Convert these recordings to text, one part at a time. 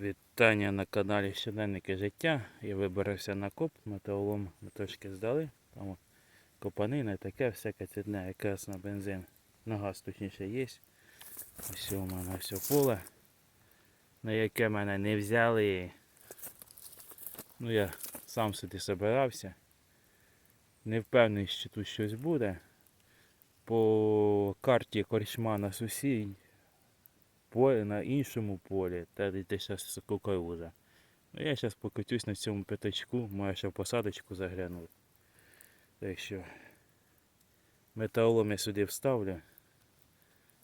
Вітання на каналі Щоденники життя. Я вибирався на коп, металолом ми трошки здали. Там копанина, таке всяке цідне, якраз на бензин. На газ точніше є. Ось у мене все поле, на яке мене не взяли. Ну я сам сюди собирався. Не впевнений, що тут щось буде. По карті корчма на сусід поле на іншому полі, та де зараз кукуруза. Ну я зараз покотюсь на цьому п'ятачку, може ще в посадочку загляну. Так що металолом я сюди вставлю.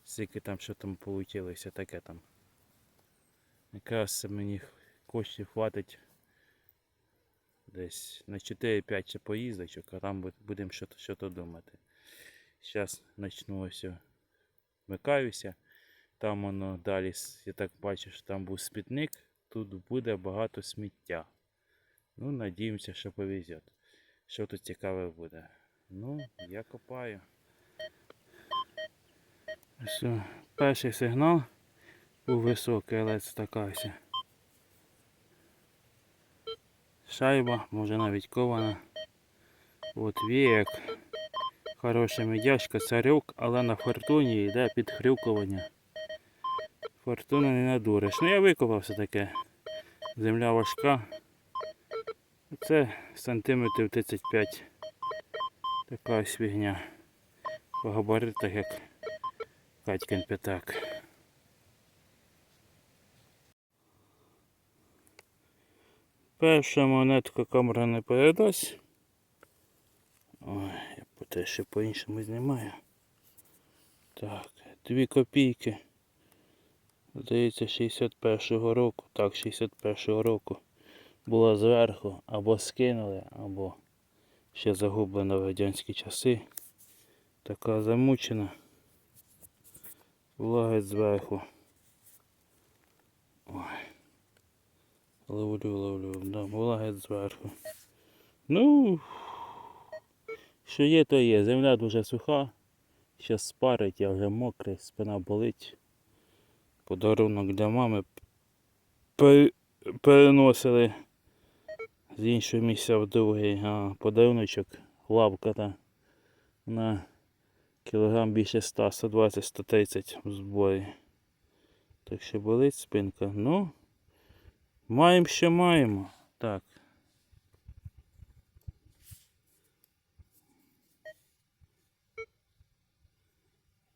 Скільки там що там вийшло, таке там. Якраз мені коштів хватить десь на 4-5 ще поїздочок, а там будемо що-то думати. Зараз почну ось. Вмикаюся. Там воно далі, я так бачу, що там був смітник, тут буде багато сміття. Ну, надіємося, що повезет. Що тут цікаве буде. Ну, я копаю. Все, перший сигнал був високий, але така. Шайба, може навіть кована. От віяк. Хороша медяшка, царюк, але на фортуні йде підхрюкування. Фортуна не надуриш. Ну я викопав все таке. Земля важка. Це сантиметрів 35. Така ось фігня. По габаритах як Катькин п'ятак. Перша монетка камера не передасть. Ой, я по те ще по-іншому знімаю. Так, дві копійки. Здається, 61-го року. Так, 61-го року. Була зверху або скинули, або ще загублена в радянські часи. Така замучена. Була геть зверху. Ой. Ловлю, ловлю, да, була геть зверху. Ну, що є, то є. Земля дуже суха. Щас спарить, я вже мокрий, спина болить подарунок для мами переносили з іншого місця в другий. А подаруночок лавка та на кілограм більше 100, 120, 130 в зборі. Так що болить спинка. Ну, маємо, що маємо. Так.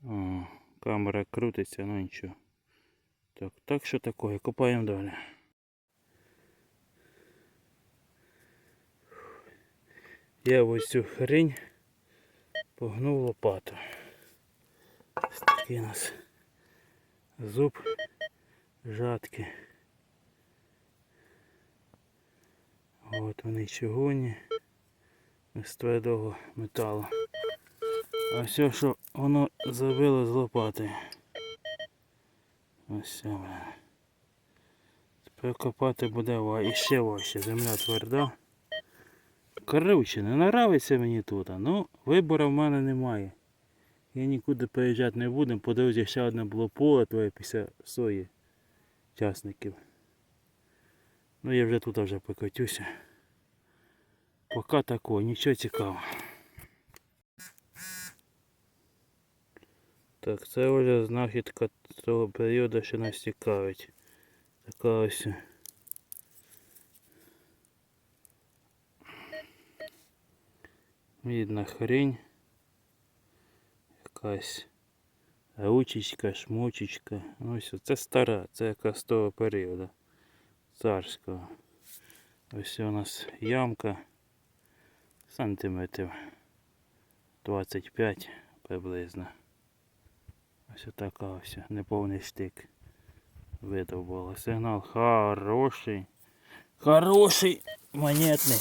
О, камера крутиться, ну нічого. Так, так що такое, копаємо далі. Я ось цю хрень погнув лопату. Такий у нас зуб жатки. От вони чугунні з твердого металу. А все, що воно забило з лопати. Ось бля. Тепер копати буде ва- іще важче. Земля тверда. Коротше, не нравиться мені тут. Ну, вибору в мене немає. Я нікуди переїжджати не буду. По ще одне було поле твоє після сої часників. Ну я вже тут вже покотюся. Поки такого, нічого цікавого. Так, це вже знахідка того періоду, що нас цікавить. Така ось. Мідна хрень. Якась ручечка, шмучечка. Ну, Ось це стара, це якраз того періоду. Царського. Ось у нас ямка сантиметрів 25 приблизно. Ось така ось неповний штик. Видовбало. Сигнал хороший. Хороший монетний.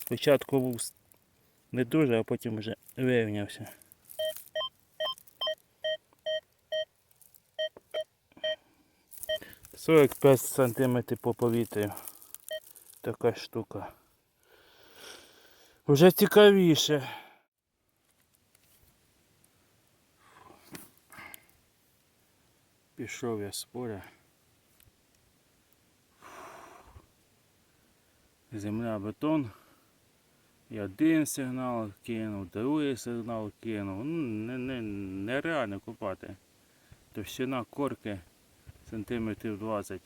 Спочатку був не дуже, а потім вже вирівнявся. Сорок п'ять сантиметрів по повітрю. Така штука. Вже цікавіше. Пішов я з поля. Земля бетон. І один сигнал кинув, другий сигнал кинув. Ну, не, не, Нереально копати. Товщина корки сантиметрів 20.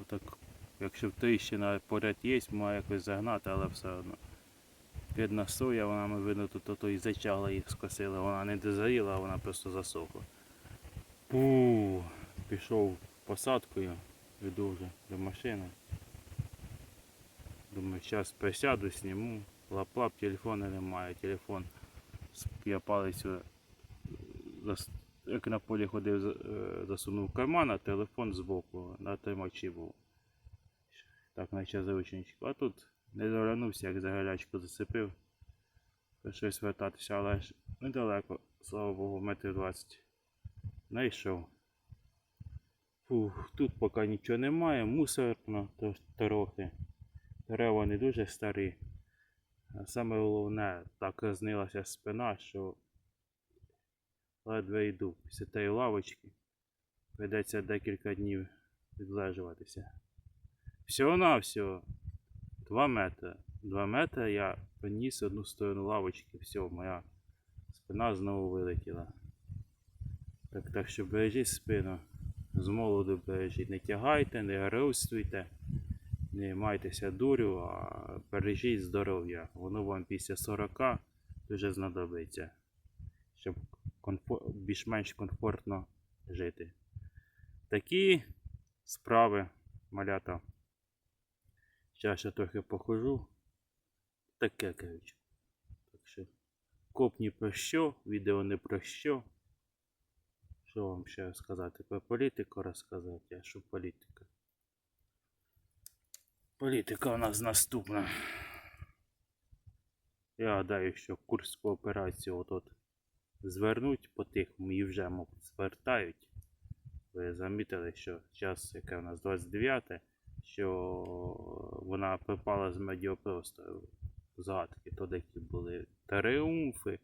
Отак, Якщо тріщина поряд є, має якось загнати, але все одно. Під соя, вона ми видно тут ото і зачала їх скосила. Вона не дозаріла, а вона просто засохла. Пу пішов посадкою, веду вже до машини. Думаю, зараз присяду, зніму. Лап-лап, телефону немає. Телефон я палець е, як на полі ходив, е, засунув карман, а телефон збоку на тримачі був. Так, наче заручничку. А тут не довернувся, як за гарячку зацепив. Щось вертатися, але ж недалеко, слава Богу, метрів 20. Знайшов. Фух, тут поки нічого немає, мусорно трохи. Дерева не дуже старі. А саме головне, так рознилася спина, що ледве йду. Після тієї лавочки прийдеться декілька днів відлежуватися. Всього на всього 2 метри. 2 метри я поніс одну сторону лавочки, все, моя спина знову вилетіла. Так, так що бережіть спину. З молоду бережіть. Не тягайте, не геройствуйте, не майтеся дурю, а бережіть здоров'я. Воно вам після 40 дуже знадобиться, щоб більш-менш комфортно жити. Такі справи, малята. Зараз ще трохи похожу. Таке, коротше. Так що коп ні про що, відео не про що. Що вам ще сказати? Про політику розказати, а що політика? Політика у нас наступна. Я гадаю, що Курську операцію от звернуть по-тихому і вже, мабуть, звертають. Ви замітили, що час, яке у нас 29, що вона припала з медіапростору. Згадки, то деякі були тріумфи,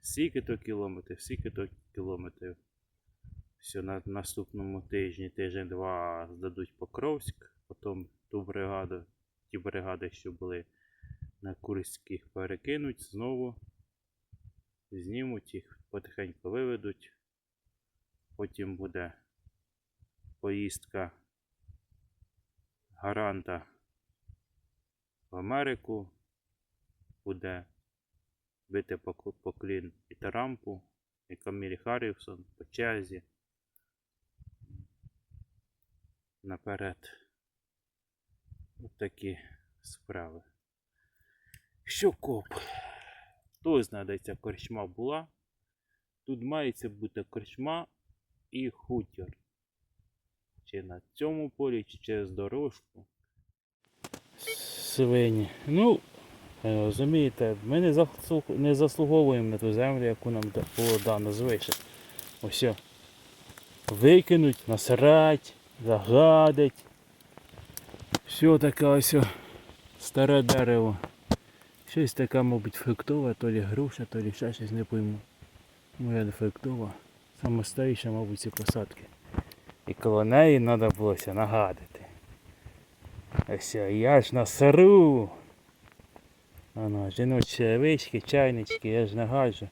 скільки-то кілометрів, скільки-то кілометрів. Все, на наступному тижні, тиждень-два здадуть Покровськ, потім ту бригаду, ті бригади, що були на Курських, перекинуть знову, знімуть їх, потихеньку виведуть. Потім буде поїздка гаранта в Америку, буде бити поклін і Тарампу, і Камілі Харрісон по черзі. Наперед. От такі справи. Що коп? Хто знає, ця корчма була? Тут мається бути корчма і хутір. Чи на цьому полі, чи через дорожку. Свині. Ну, е, розумієте, ми не заслуговуємо на ту землю, яку нам було дано звише. Ось. Викинуть, насрать, загадить. Все таке ось старе дерево. Щось таке, мабуть, фруктове, то лі груша, то лі ще щось не пойму. Моя не фруктова. Саме старіша, мабуть, ці посадки. І коло неї треба було нагадати. Ось я ж на сару. Ано, жіночі черевички, чайнички, я ж нагаджу.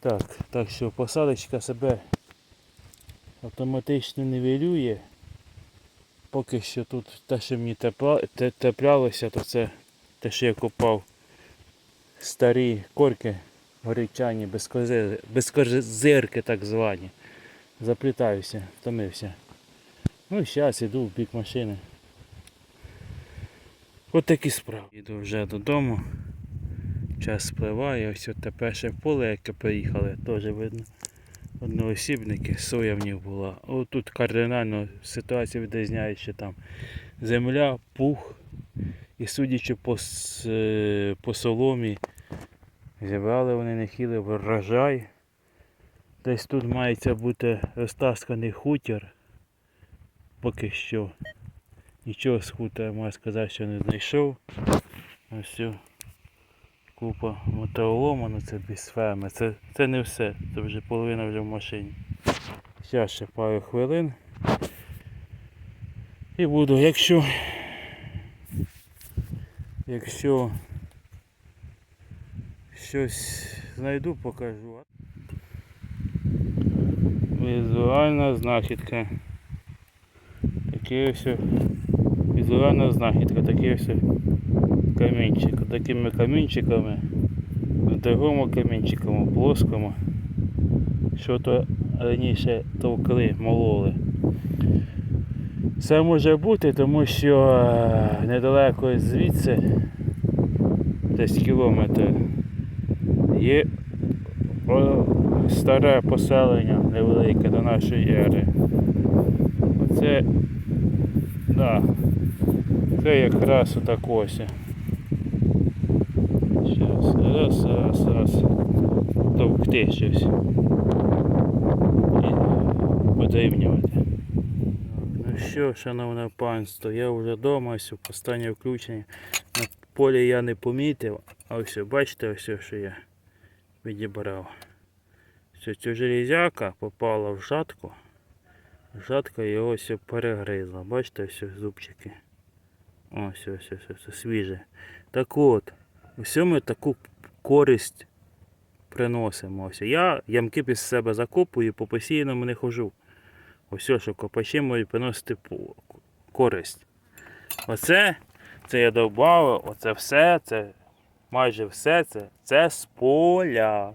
Так, так що посадочка себе автоматично нівелює. Поки що тут те, що мені теплялося, то це те, що я купав старі корки безкози- безкозирки так звані. Заплітаюся, втомився. Ну і зараз іду в бік машини. От такі справи. Іду вже додому. Час спливає, ось от те перше поле, яке приїхали, теж видно. Одноосібники, соя була. От тут кардинально ситуація відрізняється там земля, пух. І судячи по, е, по соломі, зібрали вони нехилий врожай. Десь тут мається бути розтасканий хутір. Поки що нічого з хутора, можу сказати, що не знайшов. Ось все. Купа мотолома, ну це без ферми. Це, це не все, це вже половина вже в машині. Зараз ще пару хвилин. І буду, якщо Якщо щось знайду, покажу. Візуальна знахідка. Такі ось візуальна знахідка, такий ось камінчик. Такими камінчиками, другому камінчикому, плоскому, що то раніше товкли, мололи. Це може бути, тому що е, недалеко звідси, десь кілометр, є старе поселення невелике до нашої ери. Оце, да, це якраз отак ось. Раз, раз. Товкти щось. І. Ну що, шановне панство, я вже вдома, ось останнє включення. На полі я не помітив, а ось бачите, ось що я відібрав. Все, ця железяка попала в жатку. Жатка його ось перегризла. Бачите, ось зубчики. Ось, ось, ось, ось, свіже. Так от, ось ми таку користь приносимо. Ось я ямки під себе закопую, по постійному не хожу. Ось що копачі можуть приносити користь. Оце, це я довбав, оце все, це майже все це, це з поля.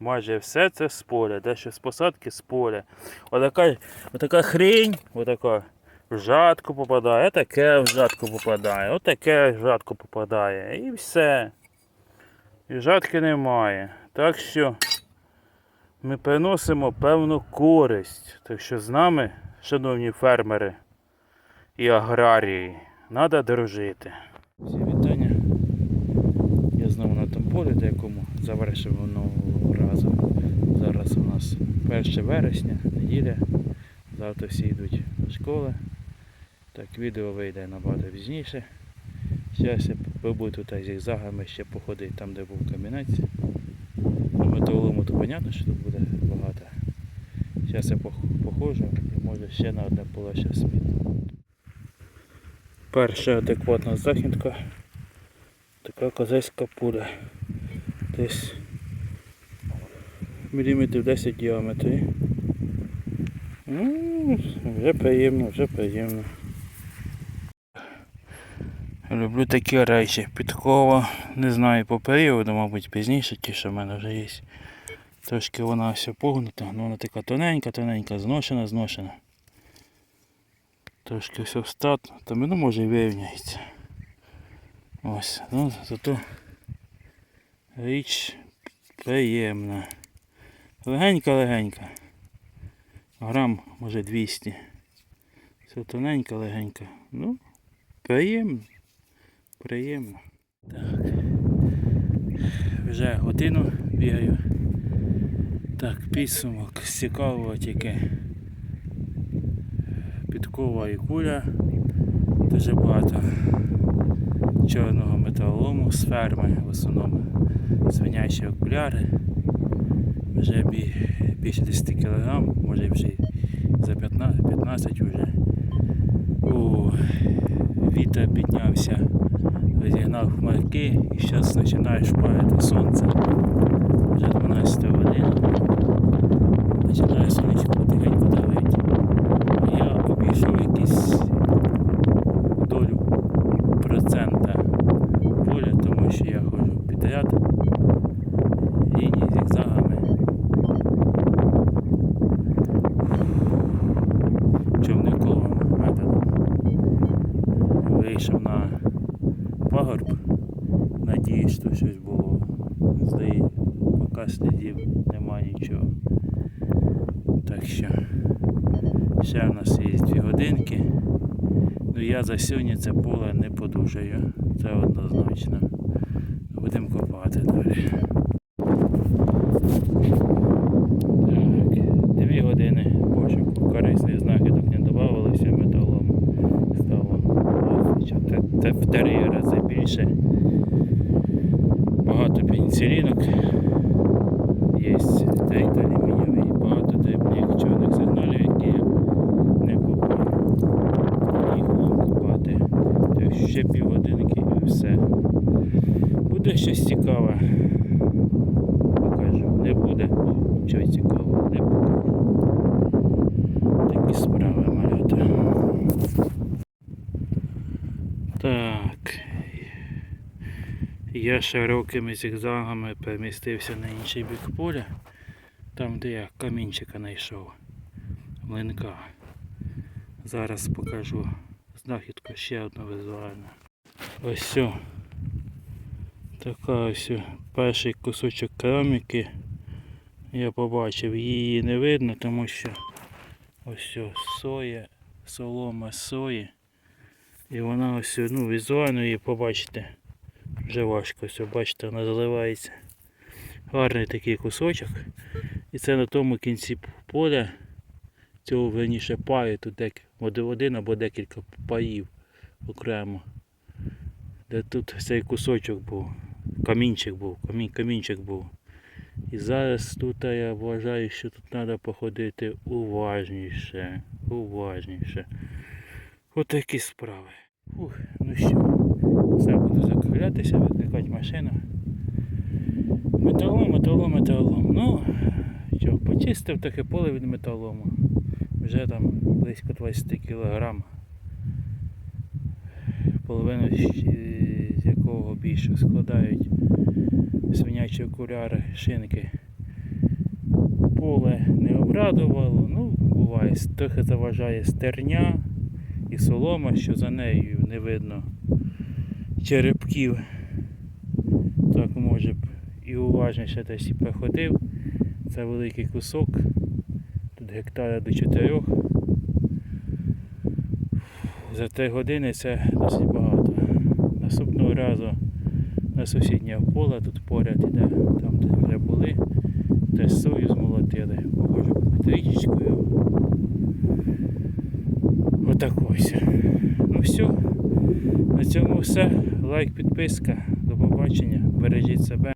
Майже все це з поля. Дещо з посадки з поля. Отака, отака хрень, отака в жатку попадає, таке в жатку попадає, отаке в жатку попадає. І все. І жатки немає. Так що ми приносимо певну користь. Так що з нами, шановні фермери і аграрії, треба дружити. Всі вітання. Я знову на тому полі, до якому завершив минулого разу. Зараз у нас 1 вересня, неділя. Завтра всі йдуть до школи. Так, відео вийде набагато пізніше. Зараз я побуду тут зігзагами ще походити там, де був камінець. Металолому то понятно, що тут буде багато. Зараз я пох- походжу і може ще на одне поле ще сміну. Перша адекватна західка. Така козацька пуля. Десь міліметрів 10 в діаметрі. Вже приємно, вже приємно. Люблю такі речі. Підкова, не знаю по періоду, мабуть, пізніше, ті, що в мене вже є. Трошки вона все погнута, ну вона така тоненька, тоненька, зношена, зношена. Трошки все встатно, там ну може і вирівняється. Ось, ну зато річ приємна. Легенька-легенька. Грам, може 200. Все тоненька, легенька. Ну, приємно. Приємно. Так. Вже годину бігаю. Так, підсумок цікавого тільки підкова і куля. Дуже багато чорного металолому з ферми, в основному свинячі окуляри. Вже бі- більше 10 кг, може вже за 15, 15 вже. О, вітер піднявся, розігнав хмарки і зараз починає шпарити сонце. Вже 12 година. Починає сонечко потихеньку давити. Я обійшов якісь долю процента поля, тому що я ходжу підряд лінії зігзагами. Човниковим методом. Вийшов на пагорб, надіюсь, що щось було. Здається, поки слідів немає нічого. Так що ще в нас є дві годинки. Ну я за сьогодні це поле не подужаю. Це однозначно. Будемо копати далі. Так, дві години пошуку корисних знахідок не додавалося металом. Стало ось, те, те в три рази більше. Багато пеніцилінок. Є дрейт алюмінієвий, багато дрібних чорних сигналів, які я не купив. Їх будемо купати. Так, ще півгодинки і все. Буде щось цікаве. Покажу. Не буде нічого цікавого, не покажу. Такі справи, малята. Так. Я широкими зігзагами перемістився на інший бік поля, там де я камінчика знайшов. Млинка. Зараз покажу знахідку ще одну візуальну. Ось сьо. Така ось перший кусочок кераміки. Я побачив, її не видно, тому що ось соя, солома сої. І вона ось, ну, візуально її побачите. Вже важко все, бачите, вона заливається. Гарний такий кусочок. І це на тому кінці поля цього верніше паю, тут дек, один- або декілька паїв окремо. Де тут цей кусочок був, камінчик був, камінь, камінчик був. І зараз тут я вважаю, що тут треба походити уважніше, уважніше. Отакі справи. Ух, ну що, все буду закруглятися, викликати машину. Металом, металом, металом. Ну, що, почистив таке поле від металому. Вже там близько 20 кг. Половину з якого більше складають свинячі окуляри, шинки. Поле не обрадувало, ну, буває, трохи заважає стерня і солома, що за нею не видно черепків. Так може б і уважніше десь і проходив. Це великий кусок. Тут гектара до 4. За 3 години це досить багато. Наступного разу на сусіднє поле тут поряд іде, там де вже були, теж сою змолотили, похожу під річечкою. Отак ось. Ну все. На цьому все. Лайк, підписка. До побачення. Бережіть себе.